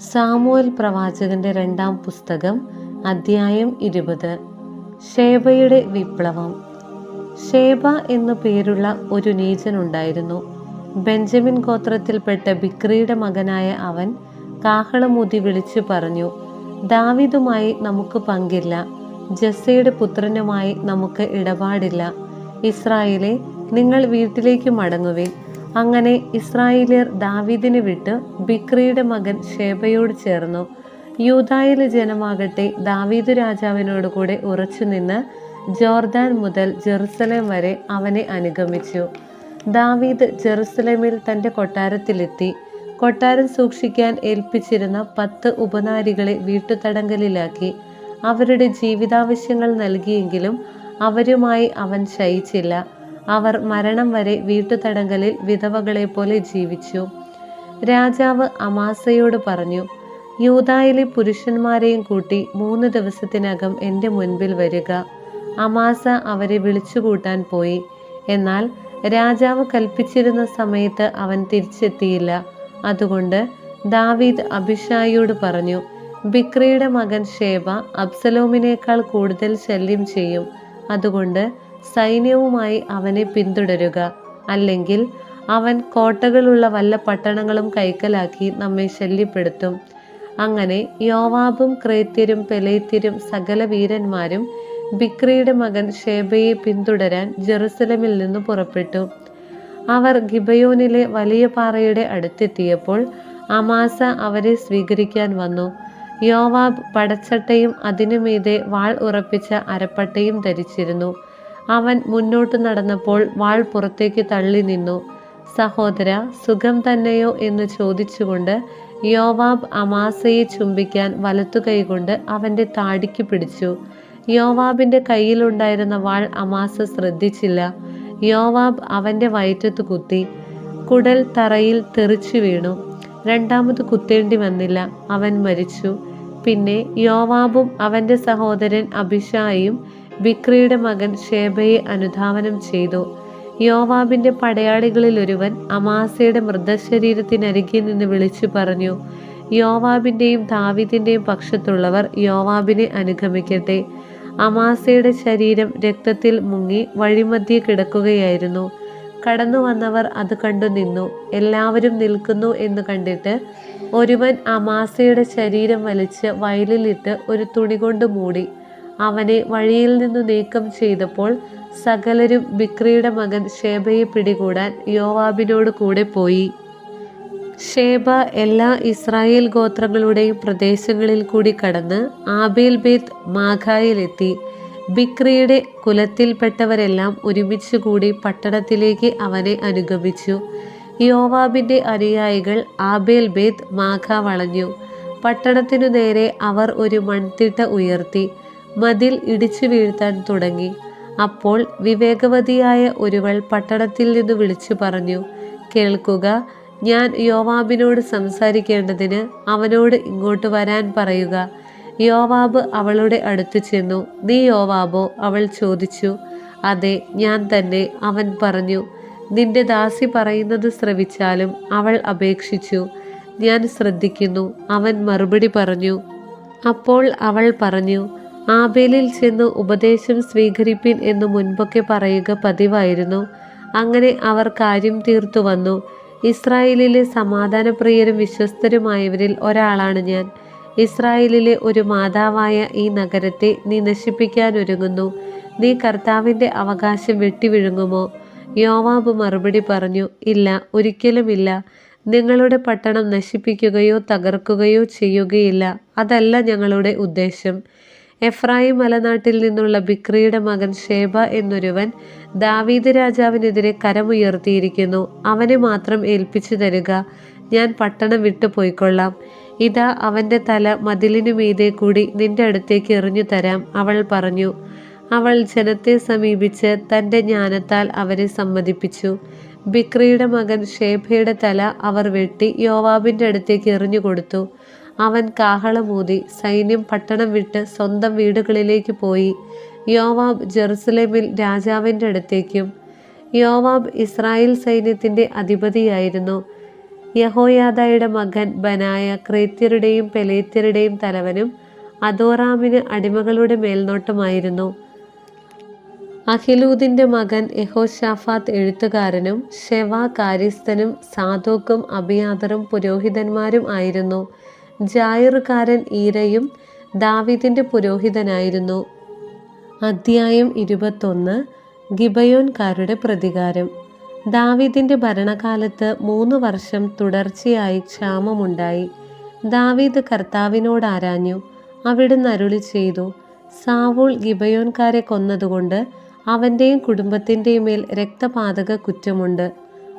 Samuel പ്രവാചകന്റെ രണ്ടാം പുസ്തകം അധ്യായം ഇരുപത്. ഷേബയുടെ വിപ്ലവം. ഷേബ എന്നു പേരുള്ള ഒരു നീചൻ ഉണ്ടായിരുന്നു ബെഞ്ചമിൻ ഗോത്രത്തിൽപ്പെട്ട ബിക്രിയുടെ മകനായ അവൻ കാഹളമൂതി വിളിച്ചു പറഞ്ഞു ദാവിദുമായി നമുക്ക് പങ്കില്ല. ജസ്സയുടെ പുത്രനുമായി നമുക്ക് ഇടപാടില്ല. ഇസ്രായേലെ നിങ്ങൾ വീട്ടിലേക്ക് മടങ്ങുവിൻ. അങ്ങനെ ഇസ്രായേലിയർ ദാവീദിനെ വിട്ട് ബിക്രിയുടെ മകൻ ഷേബയോട് ചേർന്നു. യൂതായിലെ ജനമാകട്ടെ ദാവീദ് രാജാവിനോട് കൂടെ ഉറച്ചുനിന്ന് ജോർദാൻ മുതൽ ജെറുസലേം വരെ അവനെ അനുഗമിച്ചു. ദാവീദ് ജെറുസലേമിൽ തന്റെ കൊട്ടാരത്തിലെത്തി. കൊട്ടാരം സൂക്ഷിക്കാൻ ഏൽപ്പിച്ചിരുന്ന പത്ത് ഉപനാരികളെ വീട്ടുതടങ്കലിലാക്കി. അവരുടെ ജീവിതാവശ്യങ്ങൾ നൽകിയെങ്കിലും അവരുമായി അവൻ ശയിച്ചില്ല. അവർ മരണം വരെ വീട്ടുതടങ്കലിൽ വിധവകളെ പോലെ ജീവിച്ചു. രാജാവ് അമാസയോട് പറഞ്ഞു യൂതായിലെ പുരുഷന്മാരെയും കൂട്ടി മൂന്ന് ദിവസത്തിനകം എന്റെ മുൻപിൽ വരിക. അമാസ അവരെ വിളിച്ചുകൂട്ടാൻ പോയി. എന്നാൽ രാജാവ് കൽപ്പിച്ചിരുന്ന സമയത്ത് അവൻ തിരിച്ചെത്തിയില്ല. അതുകൊണ്ട് ദാവീദ് അഭിഷായിയോട് പറഞ്ഞു ബിക്രിയുടെ മകൻ ഷേബ അബ്സലോമിനേക്കാൾ കൂടുതൽ ശല്യം ചെയ്യും. അതുകൊണ്ട് സൈന്യവുമായി അവനെ പിന്തുടരുക. അല്ലെങ്കിൽ അവൻ കോട്ടകളുള്ള വല്ല പട്ടണങ്ങളും കൈക്കലാക്കി നമ്മെ ശല്യപ്പെടുത്തും. അങ്ങനെ യോവാബും ക്രേത്യരും പെലേത്യരും സകല വീരന്മാരും ബിക്രിയുടെ മകൻ ഷേബയെ പിന്തുടരാൻ ജെറുസലമിൽ നിന്ന് പുറപ്പെട്ടു. അവർ ഗിബയോനിലെ വലിയ പാറയുടെ അടുത്തെത്തിയപ്പോൾ അമാസ അവരെ സ്വീകരിക്കാൻ വന്നു. യോവാബ് പടച്ചട്ടയും അതിനുമീതെ വാൾ ഉറപ്പിച്ച അരപ്പട്ടയും ധരിച്ചിരുന്നു. അവൻ മുന്നോട്ട് നടന്നപ്പോൾ വാൾ പുറത്തേക്ക് തള്ളി നിന്നു. സഹോദര സുഖം തന്നെയോ എന്ന് ചോദിച്ചുകൊണ്ട് യോവാബ് അമാസയെ ചുംബിക്കാൻ വലത്തു കൈകൊണ്ട് അവന്റെ താടിക്ക് പിടിച്ചു. യോവാബിന്റെ കയ്യിലുണ്ടായിരുന്ന വാൾ അമാസ ശ്രദ്ധിച്ചില്ല. യോവാബ് അവന്റെ വയറ്റത്ത് കുത്തി. കുടൽ തറയിൽ തെറിച്ചു വീണു. രണ്ടാമത് കുത്തേണ്ടി വന്നില്ല. അവൻ മരിച്ചു. പിന്നെ യോവാബും അവന്റെ സഹോദരൻ അഭിഷായും ബിക്രിയുടെ മകൻ ഷേബയെ അനുധാവനം ചെയ്തു. യോവാബിന്റെ പടയാളികളിൽ ഒരുവൻ അമാസയുടെ മൃതശരീരത്തിനരികെ നിന്ന് വിളിച്ചു പറഞ്ഞു യോവാബിന്റെയും ദാവിദിന്റെയും പക്ഷത്തുള്ളവർ യോവാബിനെ അനുഗമിക്കട്ടെ. അമാസയുടെ ശരീരം രക്തത്തിൽ മുങ്ങി വഴിമധ്യേ കിടക്കുകയായിരുന്നു. കടന്നു വന്നവർ അത് കണ്ടു നിന്നു. എല്ലാവരും നിൽക്കുന്നു എന്ന് കണ്ടിട്ട് ഒരുവൻ അമാസയുടെ ശരീരം വലിച്ച് വയലിലിട്ട് ഒരു തുണി കൊണ്ട് മൂടി. അവനെ വഴിയിൽ നിന്നു നീക്കം ചെയ്തപ്പോൾ സകലരും ബിക്രിയുടെ മകൻ ഷേബയെ പിടികൂടാൻ യോവാബിനോട് കൂടെ പോയി. ഷേബ എല്ലാ ഇസ്രായേൽ ഗോത്രങ്ങളുടെയും പ്രദേശങ്ങളിൽ കൂടി കടന്ന് ആബേൽ ബേത്ത് മാഘായിലെത്തി ബിക്രിയുടെ കുലത്തിൽപ്പെട്ടവരെല്ലാം ഒരുമിച്ചുകൂടി പട്ടണത്തിലേക്ക് അവനെ അനുഗമിച്ചു. യോവാബിന്റെ അനുയായികൾ ആബേൽ ബേത്ത് മാഘ വളഞ്ഞു. പട്ടണത്തിനു നേരെ അവർ ഒരു മൺതിട്ട ഉയർത്തി. മതിൽ ഇടിച്ചു വീഴ്ത്താൻ തുടങ്ങി. അപ്പോൾ വിവേകവതിയായ ഒരുവൾ പട്ടണത്തിൽ നിന്ന് വിളിച്ചു പറഞ്ഞു കേൾക്കുക ഞാൻ യോവാബിനോട് സംസാരിക്കേണ്ടതിന് അവനോട് ഇങ്ങോട്ട് വരാൻ പറയുക. യോവാബ് അവളുടെ അടുത്ത് ചെന്നു നീ യോവാബോ അവൾ ചോദിച്ചു. അതെ ഞാൻ തന്നെ അവൻ പറഞ്ഞു. നിന്റെ ദാസി പറയുന്നത് ശ്രവിച്ചാലും അവൾ അപേക്ഷിച്ചു. ഞാൻ ശ്രദ്ധിക്കുന്നു അവൻ മറുപടി പറഞ്ഞു. അപ്പോൾ അവൾ പറഞ്ഞു ആബേലിൽ ചെന്ന് ഉപദേശം സ്വീകരിപ്പിൻ എന്ന് മുൻപൊക്കെ പറയുക പതിവായിരുന്നു. അങ്ങനെ അവർ കാര്യം തീർത്തു വന്നു. ഇസ്രായേലിലെ സമാധാനപ്രിയരും വിശ്വസ്തരുമായവരിൽ ഒരാളാണ് ഞാൻ. ഇസ്രായേലിലെ ഒരു മാതാവായ ഈ നഗരത്തെ നീ നശിപ്പിക്കാൻ ഒരുങ്ങുന്നു നീ കർത്താവിന്റെ അവകാശം വെട്ടിവിഴുങ്ങുമോ? യോവാബ് മറുപടി പറഞ്ഞു ഇല്ല ഒരിക്കലുമില്ല. നിങ്ങളുടെ പട്ടണം നശിപ്പിക്കുകയോ തകർക്കുകയോ ചെയ്യുകയില്ല. അതല്ല ഞങ്ങളുടെ ഉദ്ദേശം. എഫ്രായിം മലനാട്ടിൽ നിന്നുള്ള ബിക്രിയുടെ മകൻ ഷേബ എന്നൊരുവൻ ദാവീദ് രാജാവിനെതിരെ കരമുയർത്തിയിരിക്കുന്നു. അവനെ മാത്രം ഏൽപ്പിച്ചു തരിക. ഞാൻ പട്ടണം വിട്ടു പോയിക്കൊള്ളാം. ഇതാ അവന്റെ തല മതിലിനു മീതെ കൂടി നിന്റെ അടുത്തേക്ക് എറിഞ്ഞു തരാം അവൾ പറഞ്ഞു. അവൾ ജനത്തെ സമീപിച്ച് തന്റെ ജ്ഞാനത്താൽ അവരെ സമ്മതിപ്പിച്ചു. ബിക്രിയുടെ മകൻ ഷേബയുടെ തല അവർ വെട്ടി യോവാബിന്റെ അടുത്തേക്ക് എറിഞ്ഞു കൊടുത്തു. അവൻ കാഹളമൂതി സൈന്യം പട്ടണം വിട്ട് സ്വന്തം വീടുകളിലേക്ക് പോയി. യോവാബ് ജെറുസലേമിൽ രാജാവിന്റെ അടുത്തേക്കും. യോവാബ് ഇസ്രായേൽ സൈന്യത്തിന്റെ അധിപതിയായിരുന്നു. യഹോയാദയുടെ മകൻ ബനായ ക്രേത്യരുടെയും പെലേത്യരുടെയും തലവനും അദോറാമിന് അടിമകളുടെ മേൽനോട്ടമായിരുന്നു. അഖിലൂദിന്റെ മകൻ യഹോഷാഫാത്ത് എഴുത്തുകാരനും ഷെവ കാര്യസ്ഥനും സാധോക്കും അഭിയാതറും പുരോഹിതന്മാരും ആയിരുന്നു. ജായറുകാരൻ ഈരയും ദാവീദിന്റെ പുരോഹിതനായിരുന്നു. അദ്ധ്യായം ഇരുപത്തൊന്ന് ഗിബയോൻകാരുടെ പ്രതികാരം. ദാവീദിന്റെ ഭരണകാലത്ത് മൂന്ന് വർഷം തുടർച്ചയായി ക്ഷാമമുണ്ടായി. ദാവീദ് കർത്താവിനോട് ആരാഞ്ഞു അവിടുന്ന് അരുളി ചെയ്തു സാവൂൾ ഗിബയോൻകാരെ കൊന്നതുകൊണ്ട് അവന്റെയും കുടുംബത്തിന്റെയും മേൽ രക്തപാതക കുറ്റമുണ്ട്.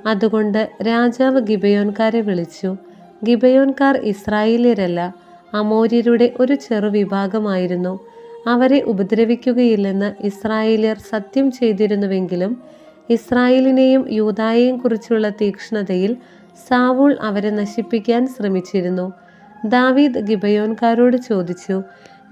അതുകൊണ്ട് രാജാവ് ഗിബയോൻകാരെ വിളിച്ചു ഗിബയോൻകാർ ഇസ്രായേലിയരല്ല അമോര്യരുടെ ഒരു ചെറു വിഭാഗമായിരുന്നു. അവരെ ഉപദ്രവിക്കുകയില്ലെന്ന് ഇസ്രായേലിയർ സത്യം ചെയ്തിരുന്നുവെങ്കിലും ഇസ്രായേലിനെയും യൂതായെയും കുറിച്ചുള്ള തീക്ഷ്ണതയിൽ സാവൂൾ അവരെ നശിപ്പിക്കാൻ ശ്രമിച്ചിരുന്നു. ദാവീദ് ഗിബയോൻകാരോട് ചോദിച്ചു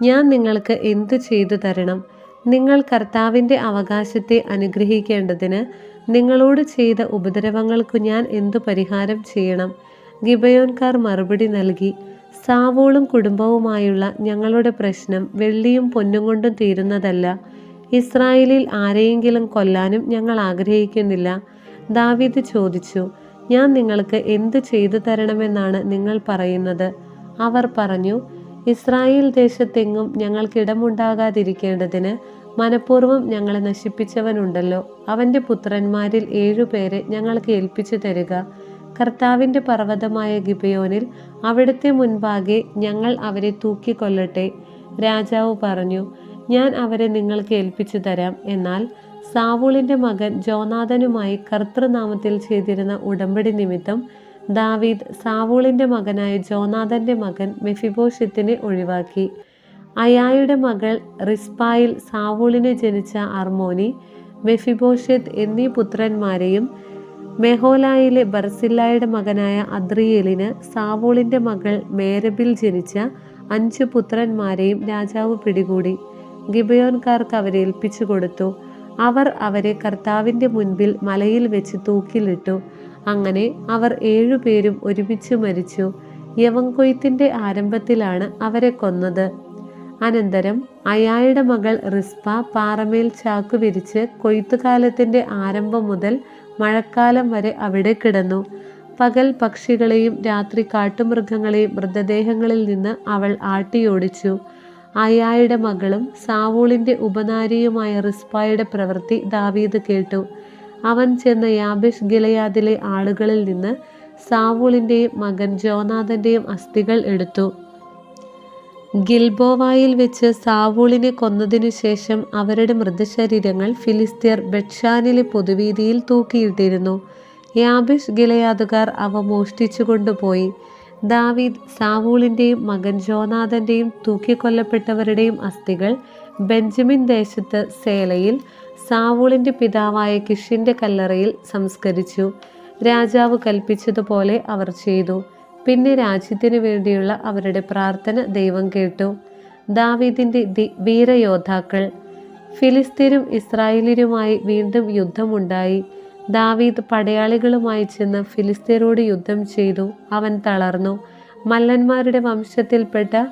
ഞാൻ നിങ്ങൾക്ക് എന്തു ചെയ്തു തരണം? നിങ്ങൾ കർത്താവിന്റെ അവകാശത്തെ അനുഗ്രഹിക്കേണ്ടതിന് നിങ്ങളോട് ചെയ്ത ഉപദ്രവങ്ങൾക്കു ഞാൻ എന്തു പരിഹാരം ചെയ്യണം? ഗിബയോൻകാർ മറുപടി നൽകി സാവോളും കുടുംബവുമായുള്ള ഞങ്ങളുടെ പ്രശ്നം വെള്ളിയും പൊന്നും കൊണ്ടും തീരുന്നതല്ല. ഇസ്രായേലിൽ ആരെയെങ്കിലും കൊല്ലാനും ഞങ്ങൾ ആഗ്രഹിക്കുന്നില്ല. ദാവീദ് ചോദിച്ചു ഞാൻ നിങ്ങൾക്ക് എന്ത് ചെയ്തു തരണമെന്നാണ് നിങ്ങൾ പറയുന്നത്? അവർ പറഞ്ഞു ഇസ്രായേൽ ദേശത്തെങ്ങും ഞങ്ങൾക്കിടമുണ്ടാകാതിരിക്കേണ്ടതിന് മനഃപൂർവം ഞങ്ങളെ നശിപ്പിച്ചവനുണ്ടല്ലോ. അവന്റെ പുത്രന്മാരിൽ ഏഴുപേരെ ഞങ്ങൾക്ക് ഏൽപ്പിച്ചു തരിക. കർത്താവിന്റെ പർവതമായ ഗിബയോനിൽ അവിടുത്തെ മുൻപാകെ ഞങ്ങൾ അവരെ തൂക്കിക്കൊല്ലട്ടെ. രാജാവ് പറഞ്ഞു ഞാൻ അവരെ നിങ്ങൾക്ക് ഏൽപ്പിച്ചു തരാം. എന്നാൽ സാവൂളിന്റെ മകൻ ജോനാഥനുമായി കർത്തൃനാമത്തിൽ ചെയ്തിരുന്ന ഉടമ്പടി നിമിത്തം ദാവീദ് സാവൂളിന്റെ മകനായ ജോനാഥന്റെ മകൻ മെഫിബോഷത്തിനെ ഒഴിവാക്കി. അയായുടെ മകൾ റിസ്പായിൽ സാവൂളിനെ ജനിച്ച അർമോനി മെഫിബോഷത്ത് എന്നീ പുത്രന്മാരെയും മെഹോലായിലെ ബർസില്ലായുടെ മകനായ അദ്രിയേലിന് സാവോളിന്റെ മകൾ മേരബിൽ ജനിച്ച അഞ്ചു പുത്രന്മാരെയും രാജാവ് പിടികൂടി. ഗിബയോൻകാർക്ക് അവരെ ഏൽപ്പിച്ചു കൊടുത്തു. അവർ അവരെ കർത്താവിന്റെ മുൻപിൽ മലയിൽ വെച്ച് തൂക്കിലിട്ടു. അങ്ങനെ അവർ ഏഴുപേരും ഒരുമിച്ച് മരിച്ചു. യവങ്കൊയ്ത്തിന്റെ ആരംഭത്തിലാണ് അവരെ കൊന്നത്. അനന്തരം അയായുടെ മകൾ റിസ്പ പാറമേൽ ചാക്കു വിരിച്ച് കൊയ്ത്തുകാലത്തിന്റെ ആരംഭം മുതൽ മഴക്കാലം വരെ അവിടെ കിടന്നു. പകൽ പക്ഷികളെയും രാത്രി കാട്ടുമൃഗങ്ങളെയും മൃതദേഹങ്ങളിൽ നിന്ന് അവൾ ആട്ടിയോടിച്ചു. അയായുടെ മകളും സാവൂളിന്റെ ഉപനാരിയുമായ റിസ്പായുടെ പ്രവൃത്തി ദാവീദ് കേട്ടു. അവൻ ചെന്ന യാബിഷ് ഗിലയാദിലെ ആളുകളിൽ നിന്ന് സാവൂളിന്റെയും മകൻ ജോനാഥന്റെയും അസ്ഥികൾ എടുത്തു. ഗിൽബോവായിൽ വെച്ച് സാവൂളിനെ കൊന്നതിനു ശേഷം അവരുടെ മൃതശരീരങ്ങൾ ഫിലിസ്തീർ ബെഡ്ഷാനിലെ പൊതുവീതിയിൽ തൂക്കിയിട്ടിരുന്നു. യാബിഷ് ഗിലയാദുകാർ അവ മോഷ്ടിച്ചു കൊണ്ടുപോയി ദാവീദ് സാവൂളിന്റെയും മകൻ ജോനാഥന്റെയും തൂക്കിക്കൊല്ലപ്പെട്ടവരുടെയും അസ്ഥികൾ ബെഞ്ചമിൻ ദേശത്ത് സേലയിൽ സാവൂളിന്റെ പിതാവായ കിഷിന്റെ കല്ലറയിൽ സംസ്കരിച്ചു. രാജാവ് കൽപ്പിച്ചതുപോലെ അവർ ചെയ്തു. പിന്നെ രാജ്യത്തിനു വേണ്ടിയുള്ള അവരുടെ പ്രാർത്ഥന ദൈവം കേട്ടു. ദാവീദിന്റെ വീരയോദ്ധാക്കൾ ഫിലിസ്തീനും ഇസ്രായേലിനുമായി വീണ്ടും യുദ്ധമുണ്ടായി. ദാവീദ് പടയാളികളുമായി ചെന്ന് ഫിലിസ്തീനോട് യുദ്ധം ചെയ്തു. അവൻ തളർന്നു. മല്ലന്മാരുടെ വംശത്തിൽപ്പെട്ട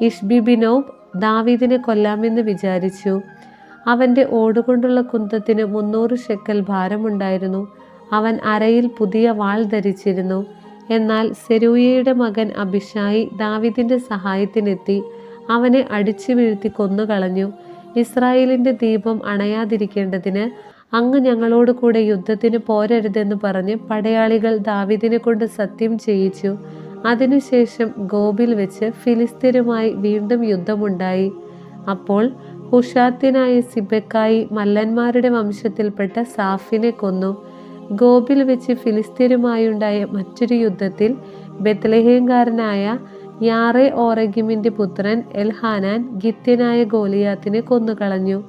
ഇഷ്ബിബിനോബ് ദാവീദിനെ കൊല്ലാമെന്ന് വിചാരിച്ചു. അവന്റെ ഓടുകൊണ്ടുള്ള കുന്തത്തിന് മുന്നൂറ് ഷെക്കൽ ഭാരമുണ്ടായിരുന്നു. അവൻ അരയിൽ പുതിയ വാൾ ധരിച്ചിരുന്നു. എന്നാൽ സെരൂയയുടെ മകൻ അഭിഷായി ദാവിദിന്റെ സഹായത്തിനെത്തി അവനെ അടിച്ചു വീഴ്ത്തി കൊന്നുകളഞ്ഞു. ഇസ്രായേലിന്റെ ദീപം അണയാതിരിക്കേണ്ടതിന് അങ്ങ് ഞങ്ങളോട് കൂടെ യുദ്ധത്തിന് പോരരുതെന്ന് പറഞ്ഞ് പടയാളികൾ ദാവിദിനെ കൊണ്ട് സത്യം ചെയ്യിച്ചു. അതിനുശേഷം ഗോബിൽ വെച്ച് ഫിലിസ്തീനുമായി വീണ്ടും യുദ്ധമുണ്ടായി. അപ്പോൾ ഹുഷാത്തിനായ സിബക്കായി മല്ലന്മാരുടെ വംശത്തിൽപ്പെട്ട സാഫിനെ കൊന്നു. ഗോബിൽ വെച്ച് ഫിലിസ്തീനുമായുണ്ടായ മറ്റൊരു യുദ്ധത്തിൽ ബത്ലഹേംകാരനായ യാറെ ഓറഗിമിന്റെ പുത്രൻ എൽഹാനാൻ ഗിത്യനായ ഗോലിയാത്തിനെ കൊന്നുകളഞ്ഞു.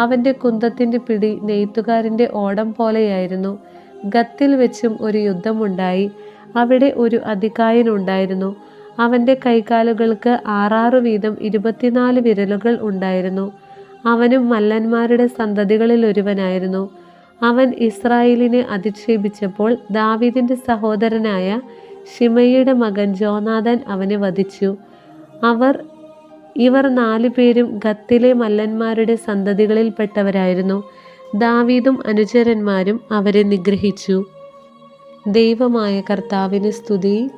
അവന്റെ കുന്തത്തിന്റെ പിടി നെയ്ത്തുകാരന്റെ ഓടം പോലെയായിരുന്നു. ഗത്തിൽ വെച്ചും ഒരു യുദ്ധമുണ്ടായി. അവിടെ ഒരു അധികായനുണ്ടായിരുന്നു അവന്റെ കൈകാലുകൾക്ക് ആറാറ് വീതം ഇരുപത്തിനാല് വിരലുകൾ ഉണ്ടായിരുന്നു. അവനും മല്ലന്മാരുടെ സന്തതികളിൽ ഒരുവനായിരുന്നു അവൻ ഇസ്രായേലിനെ അധിക്ഷേപിച്ചപ്പോൾ ദാവീദിന്റെ സഹോദരനായ ഷിമയുടെ മകൻ ജോനാഥൻ അവനെ വധിച്ചു. അവർ ഇവർ നാലു പേരും ഗത്തിലെ മല്ലന്മാരുടെ സന്തതികളിൽപ്പെട്ടവരായിരുന്നു. ദാവീദും അനുചരന്മാരും അവരെ നിഗ്രഹിച്ചു. ദൈവമായ കർത്താവിന് സ്തുതി.